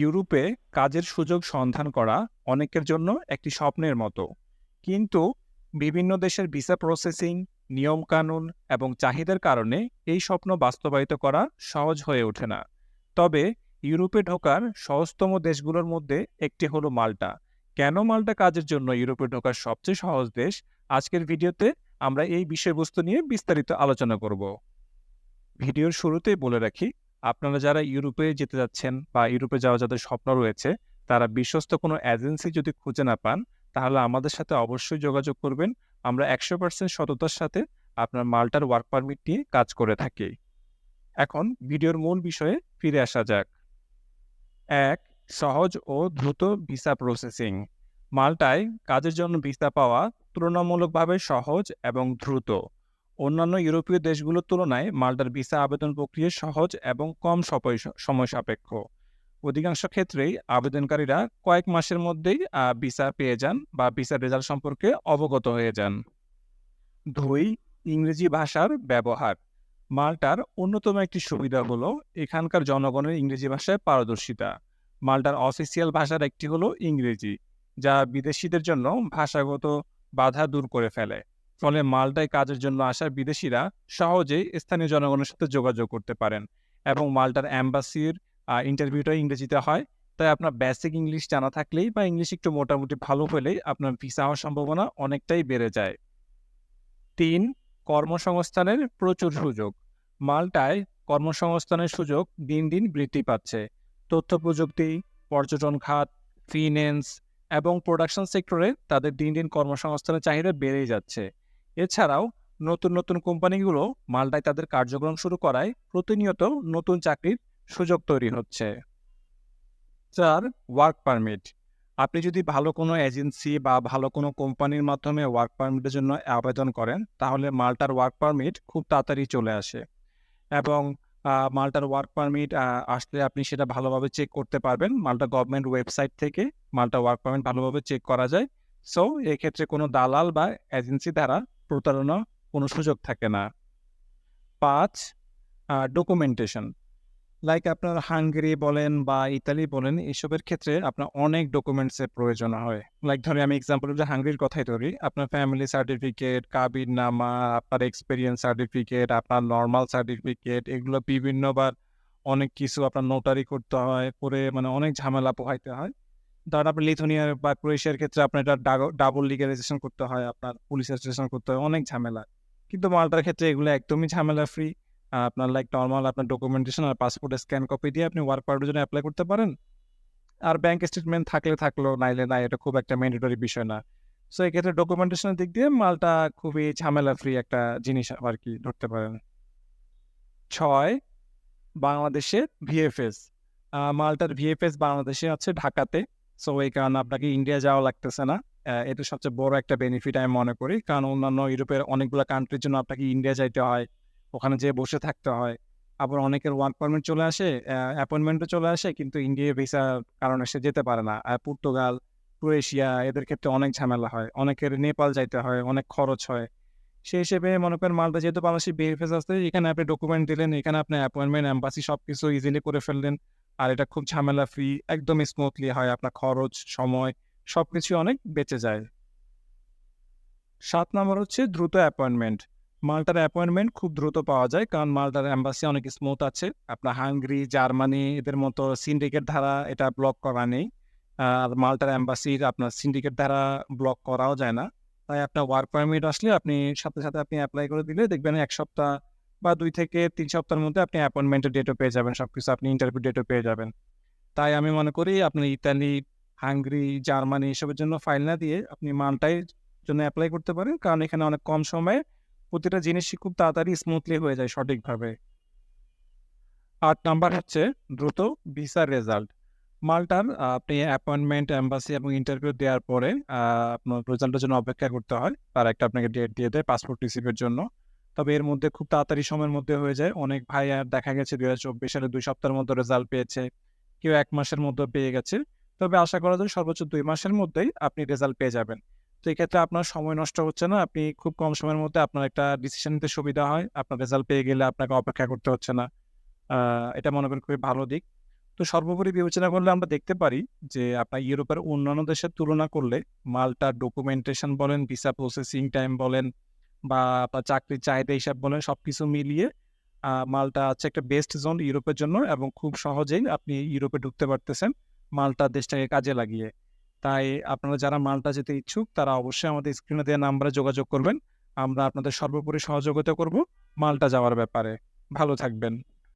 ইউরোপে কাজের সুযোগ সন্ধান করা অনেকের জন্য একটি স্বপ্নের মতো। কিন্তু বিভিন্ন দেশের ভিসা প্রসেসিং, নিয়মকানুন এবং চাহিদার কারণে এই স্বপ্ন বাস্তবায়িত করা সহজ হয়ে ওঠে না। তবে ইউরোপে ঢোকার সহজতম দেশগুলোর মধ্যে একটি হলো মাল্টা। কেন মাল্টা কাজের জন্য ইউরোপে ঢোকার সবচেয়ে সহজ দেশ? আজকের ভিডিওতে আমরা এই বিষয়বস্তু নিয়ে বিস্তারিত আলোচনা করব। ভিডিওর শুরুতেই বলে রাখি আপনারা যারা ইউরোপে যেতে যাচ্ছেন বা ইউরোপে যাওয়া যাদের স্বপ্ন রয়েছে, তারা বিশ্বস্ত কোনো এজেন্সি যদি খুঁজে না পান, তাহলে আমাদের সাথে অবশ্যই যোগাযোগ করবেন। আমরা একশো পার্সেন্ট সততার সাথে আপনার মাল্টার ওয়ার্ক পারমিট নিয়ে কাজ করে থাকি। এখন ভিডিওর মূল বিষয়ে ফিরে আসা যাক। এক, সহজ ও দ্রুত ভিসা প্রসেসিং মাল্টায় কাজের জন্য ভিসা পাওয়া তুলনামূলকভাবে সহজ এবং দ্রুত। অন্যান্য ইউরোপীয় দেশগুলোর তুলনায় মাল্টার ভিসা আবেদন প্রক্রিয়া সহজ এবং কম সময় সাপেক্ষ। অধিকাংশ ক্ষেত্রেই আবেদনকারীরা কয়েক মাসের মধ্যেই ভিসা পেয়ে যান বা ভিসার রেজাল্ট সম্পর্কে অবগত হয়ে যান। দুই ইংরেজি ভাষার ব্যবহার। মাল্টার অন্যতম একটি সুবিধা হলো এখানকার জনগণের ইংরেজি ভাষায় পারদর্শিতা। মাল্টার অফিসিয়াল ভাষার একটি হলো ইংরেজি, যা বিদেশিদের জন্য ভাষাগত বাধা দূর করে ফেলে। ফলে মাল্টায় কাজের জন্য আসা বিদেশিরা সহজেই স্থানীয় জনগণের সাথে যোগাযোগ করতে পারেন এবং মাল্টার অ্যাম্বাসির ইন্টারভিউটা ইংরেজিতে হয়। তাই আপনার বেসিক ইংলিশ জানা থাকলেই বা ইংলিশ একটু মোটামুটি ভালো হলেই আপনার ভিসা হওয়ার সম্ভাবনা অনেকটাই বেড়ে যায়। তিন, কর্মসংস্থানের প্রচুর সুযোগ। মাল্টায় কর্মসংস্থানের সুযোগ দিন দিন বৃদ্ধি পাচ্ছে। তথ্য প্রযুক্তি, পর্যটন খাত ফিন্যান্স এবং প্রোডাকশন সেক্টরে তাদের দিন দিন কর্মসংস্থানের চাহিদা বেড়েই যাচ্ছে। এছাড়াও নতুন নতুন কোম্পানিগুলো মাল্টায় তাদের কার্যক্রম শুরু করায় প্রতিনিয়ত নতুন চাকরির সুযোগ তৈরি হচ্ছে। চার ওয়ার্ক পারমিট আপনি যদি ভালো কোনো এজেন্সি বা ভালো কোনো কোম্পানির মাধ্যমে ওয়ার্ক পারমিটের জন্য আবেদন করেন, তাহলে মাল্টার ওয়ার্ক পারমিট খুব তাড়াতাড়ি চলে আসে। এবং মাল্টার ওয়ার্ক পারমিট আসলে আপনি সেটা ভালোভাবে চেক করতে পারবেন। মাল্টা গভর্নমেন্ট ওয়েবসাইট থেকে মাল্টা ওয়ার্ক পারমিট ভালোভাবে চেক করা যায়। সো এক্ষেত্রে কোনো দালাল বা এজেন্সি দ্বারা প্রতারণা কোনো সুযোগ থাকে না। পাঁচ ডকুমেন্টেশন লাইক আপনার হাঙ্গেরি বলেন বা ইতালি বলেন, এসবের ক্ষেত্রে আপনার অনেক ডকুমেন্টসের প্রয়োজন হয়। লাইক ধরে আমি এক্সাম্পল যে হাঙ্গেরির কথাই ধরি, আপনার ফ্যামিলি সার্টিফিকেট কাবির নামা আপনার এক্সপিরিয়েন্স সার্টিফিকেট আপনার নর্মাল সার্টিফিকেট এগুলো বিভিন্নবার অনেক কিছু আপনার নোটারি করতে হয়, করে মানে অনেক ঝামেলা পোহাইতে হয়। ধরেন আপনার লিথুনিয়ার বা ক্রোয়েশিয়ার ক্ষেত্রে আপনার এটা ডাবল লিগালাইজেশন করতে হয়, আপনার পুলিশ রেজিস্ট্রেশন করতে হয়, অনেক ঝামেলা। কিন্তু মাল্টার ক্ষেত্রে এগুলো একদমই ঝামেলা ফ্রি আপনার লাইক নর্মাল আপনার ডকুমেন্টেশন আর পাসপোর্টের স্ক্যান কপি দিয়ে আপনি ওয়ার্ক পারমিটের জন্য অ্যাপ্লাই করতে পারেন। আর ব্যাংক স্টেটমেন্ট থাকলে থাকল, নাইলে নাই, এটা খুব একটা ম্যান্ডেটরি বিষয় না। সো এক্ষেত্রে ডকুমেন্টেশনের দিক দিয়ে মালটা খুবই ঝামেলা ফ্রি একটা জিনিস আর কি ধরতে পারেন। ছয়, বাংলাদেশে ভিএফএস মালটার ভিএফএস বাংলাদেশে আছে ঢাকাতে। সো এই কারণে আপনাকে ইন্ডিয়া যাওয়া লাগতেছে না। এটা সবচেয়ে বড় একটা বেনিফিট আমি মনে করি। কারণ অন্যান্য ইউরোপের অনেকগুলো কান্ট্রির জন্য আপনাকে ইন্ডিয়া যাইতে হয়, ওখানে যেয়ে বসে থাকতে হয়। আবার অনেকের ওয়ার্ক পারমিট চলে আসে অ্যাপয়েন্টমেন্টও চলে আসে, কিন্তু ইন্ডিয়া ভিসা কারণে সে যেতে পারে না। আর পর্তুগাল ক্রোয়েশিয়া এদের ক্ষেত্রে অনেক ঝামেলা হয়। অনেকের নেপাল যাইতে হয়, অনেক খরচ হয়। সেই হিসেবে মনে করেন মালটা যেহেতু বাংলাদেশি বিএফএস আছে, এখানে আপনি ডকুমেন্ট দিলেন, এখানে আপনি অ্যাপয়েন্টমেন্ট অ্যাম্বাসি সব কিছু ইজিলি করে ফেললেন। আর এটা খুব ঝামেলা ফ্রি একদম স্মুথলি হয়, আপনার খরচ, সময় সব কিছু অনেক বেঁচে যায়। সাত নম্বর হচ্ছে দ্রুত অ্যাপয়েন্টমেন্ট মাল্টার অ্যাপয়েন্টমেন্ট খুব দ্রুত পাওয়া যায়, কারণ মাল্টার অ্যাম্বাসি অনেক স্মুথ আছে। আপনার হাঙ্গরি জার্মানি এদের মতো সিন্ডিকেট ধারা এটা ব্লক করা নেই। আর মাল্টার অ্যাম্বাসির আপনার সিন্ডিকেট ধারা ব্লক করাও যায় না। তাই আপনার ওয়ার্ক পারমিট আসলে আপনি সাথে সাথে আপনি অ্যাপ্লাই করে দিলে দেখবেন এক সপ্তাহ বা দুই থেকে তিন সপ্তাহের মধ্যে আপনি অ্যাপয়েন্টমেন্টের ডেটও পেয়ে যাবেন সব কিছু আপনি ইন্টারভিউ ডেটও পেয়ে যাবেন। তাই আমি মনে করি আপনি ইতালি হাঙ্গরি জার্মানি এসবের জন্য ফাইল না দিয়ে আপনি মাল্টায় জন্য অ্যাপ্লাই করতে পারেন, কারণ এখানে অনেক কম সময়ে প্রতিটা জিনিসই খুব তাড়াতাড়ি স্মুথলি হয়ে যায় সঠিকভাবে। আট নাম্বার হচ্ছে দ্রুত ভিসার রেজাল্ট মাল্টার আপনি অ্যাপয়েন্টমেন্ট অ্যাম্বাসি এবং ইন্টারভিউ দেওয়ার পরে আপনার রেজাল্টের জন্য অপেক্ষা করতে হয়। তার একটা আপনাকে ডেট দিয়ে দেয় পাসপোর্ট রিসিভের জন্য। তবে এর মধ্যে খুব তাড়াতাড়ি সময়ের মধ্যে হয়ে যায়। অনেক ভাই আর দেখা গেছে দুই হাজার চব্বিশ সালে দুই সপ্তাহের মধ্যে রেজাল্ট পেয়েছে কেউ এক মাসের মধ্যে পেয়ে গেছে। তবে আশা করা যায় সর্বোচ্চ দুই মাসের মধ্যেই আপনি রেজাল্ট পেয়ে যাবেন। তো এক্ষেত্রে আপনার সময় নষ্ট হচ্ছে না আপনি খুব কম সময়ের মধ্যে আপনার একটা ডিসিশন নিতে সুবিধা হয়। আপনার রেজাল্ট পেয়ে গেলে আপনাকে অপেক্ষা করতে হচ্ছে না। এটা মনে করি খুবই ভালো দিক। তো সর্বোপরি বিবেচনা করলে আমরা দেখতে পারি যে আপনার ইউরোপের অন্যান্য দেশের তুলনা করলে মালটা ডকুমেন্টেশন বলেন, ভিসা প্রসেসিং টাইম বলেন বা চাকরির চাহিদা হিসাব বলেন সবকিছু মিলিয়ে মালটা হচ্ছে একটা বেস্ট জোন ইউরোপের জন্য এবং খুব সহজেই আপনি ইউরোপে ঢুকতে পারতেছেন মালটা দেশটাকে কাজে লাগিয়ে। তাই আপনারা যারা মালটা যেতে ইচ্ছুক তারা অবশ্যই আমাদের স্ক্রিনে দেওয়া নাম্বারে যোগাযোগ করবেন। আমরা আপনাদের সর্বোপরি সহযোগিতা করব মালটা যাওয়ার ব্যাপারে। ভালো থাকবেন।